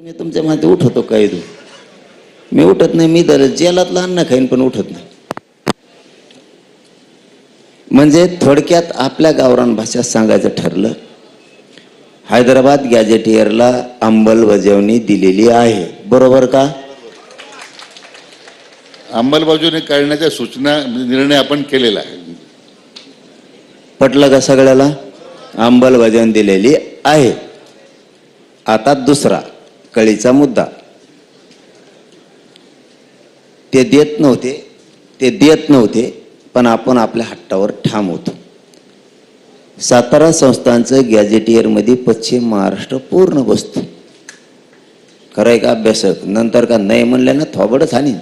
मी तुमच्या मध्ये उठवतो काय तू? मी उठत नाही मी तर जेलातलं अन्न खाईन पण उठत नाही. म्हणजे थोडक्यात आपल्या गावरान भाषेत सांगायचं ठरलं हैदराबाद गॅजेटियरला अंमलबजावणी दिलेली आहे. बरोबर का? अंमलबजावणी करण्याच्या सूचना म्हणजे निर्णय आपण केलेला आहे. पटलं का सगळ्याला? अंमलबजावणी दिलेली आहे. आता दुसरा. कळीचा मुद्दा. ते देत नव्हते ते देत नव्हते पण आपण आपल्या हट्टावर ठाम होतो. सातारा संस्थांचं गॅजेटियरमध्ये पश्चिम महाराष्ट्र पूर्ण बसतो. खरंय का अभ्यासक? नंतर का नाही म्हणल्यानं थोबडच हानी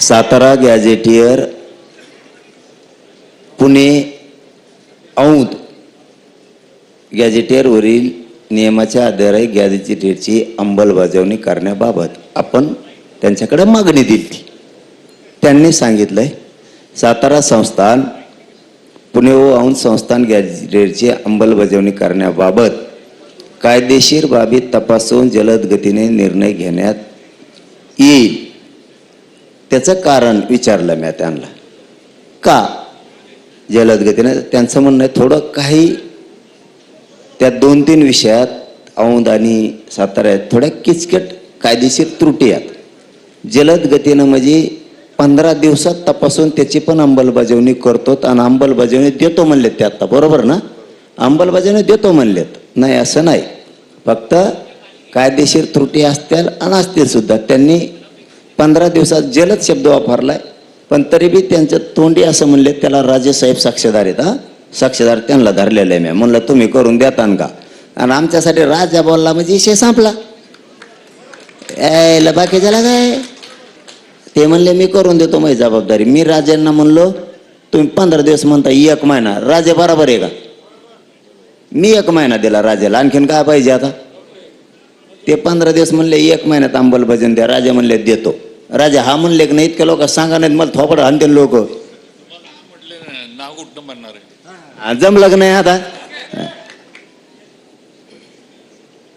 सातारा गॅजेटियर पुणे औंध गॅजेटियरवरील नियमाच्या आधारे गॅजेटियरची अंमलबजावणी करण्याबाबत आपण त्यांच्याकडे मागणी दिली. त्यांनी सांगितलंय सातारा संस्थान पुणे व औंध संस्थान गॅजेटियरची अंमलबजावणी करण्याबाबत कायदेशीर बाबी तपासून जलद गतीने निर्णय घेण्यात येईल. त्याचं कारण विचारलं मी त्यांना. का? जलद गतीने त्यांचं म्हणणं थोडं काही त्या दोन तीन विषयात औंध आणि साताऱ्यात थोड्या किचकट कायदेशीर त्रुटी आहेत. जलद गतीनं म्हणजे पंधरा दिवसात तपासून त्याची पण अंमलबजावणी करतो आणि अंमलबजावणी देतो म्हणलेत ते आत्ता बरोबर ना? अंमलबजावणी देतो म्हणलेत. नाही असं नाही. फक्त कायदेशीर त्रुटी असतील आणि असतील सुद्धा. त्यांनी पंधरा दिवसात जलद शब्द वापरलाय पण तरी बी त्यांच्या तोंडी असं म्हणले त्याला राजेसाहेब साक्षीदार आहेत हा. साक्षीदार त्यांना धरलेलं आहे मी. म्हणलं तुम्ही करून देतान का? आणि आमच्यासाठी राजा बोलला म्हणजे विषय संपला. यायला झाला काय? ते म्हणले मी करून देतो माझी जबाबदारी. मी राजांना म्हणलो तुम्ही पंधरा दिवस म्हणता एक महिना. राजे बरोबर आहे का? मी एक महिना दिला राजाला. आणखीन काय पाहिजे आता? ते पंधरा दिवस म्हणले एक महिन्यात अंमलबजावणी द्या. राजा म्हणले देतो. राजा हा म्हणले की नाही इतक्या लोक सांगा नाहीत मला थोपड आणते लोक. नाव कुठं म्हणणार. जम जमलं का नाही आता.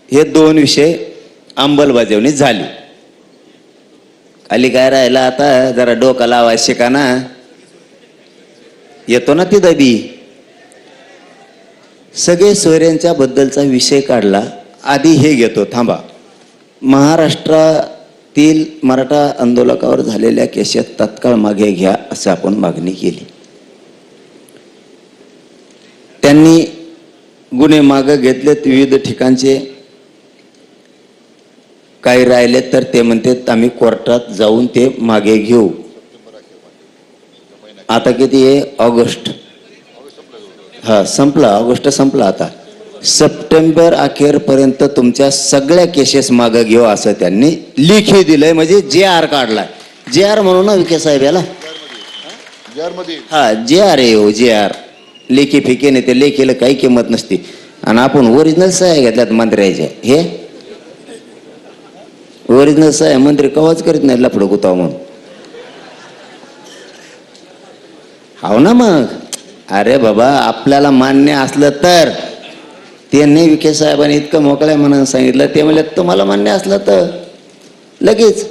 हे दोन विषय अंमलबजावणी झाली. खाली काय राहिला आता? जरा डोका लावा शिका ना येतो ना ती दबी सगळे सोयऱ्यांच्या बद्दलचा विषय काढला. आधी हे घेतो थांबा. महाराष्ट्रातील मराठा आंदोलकावर झालेल्या केशात तत्काळ मागे घ्या असं आपण मागणी केली. त्यांनी गुन्हे मागे घेतलेत विविध ठिकाणचे. काही राहिले तर ते म्हणतात आम्ही कोर्टात जाऊन ते मागे घेऊ. आता किती आहे? ऑगस्ट. हा संपला. ऑगस्ट संपला आता. सप्टेंबर अखेरपर्यंत तुमच्या सगळ्या केसेस मागं घेऊ असं त्यांनी लिखी दिलंय. म्हणजे जे आर काढलाय. जे आर म्हणून ना विखे साहेब याला? हा जे आर आहे हो जे आर. लेखी फिके नाही ते लेखीला काही किंमत नसते. आणि आपण ओरिजिनल सह्या घेतल्यात मंत्र्याच्या हे? ओरिजिनल सह्या मंत्री कवाच करीत नाही लफडं गुताव म्हणून. हो ना मग? अरे बाबा आपल्याला मान्य असलं तर. त्यांनी विखे साहेबांनी इतकं मोकळ्या म्हणून सांगितलं. ते म्हणले तुम्हाला मान्य असलं तर. लगेच.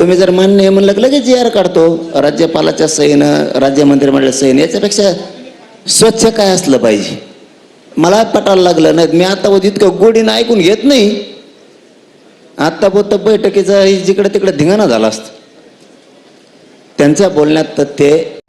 तुम्ही जर मान्य म्हणलं लगेच जी आर काढतो. राज्यपालाच्या सहीनं राज्य मंत्रिमंडळ सहीनं याच्यापेक्षा स्वच्छ काय असलं पाहिजे? मला पटायला लागलं नाही. मी आता इतकं गोडीनं ऐकून घेत नाही. आता बोलत बैठकीचा जिकडे तिकडे धिंगाणा झाला असत. त्यांच्या बोलण्यात तथ्य ते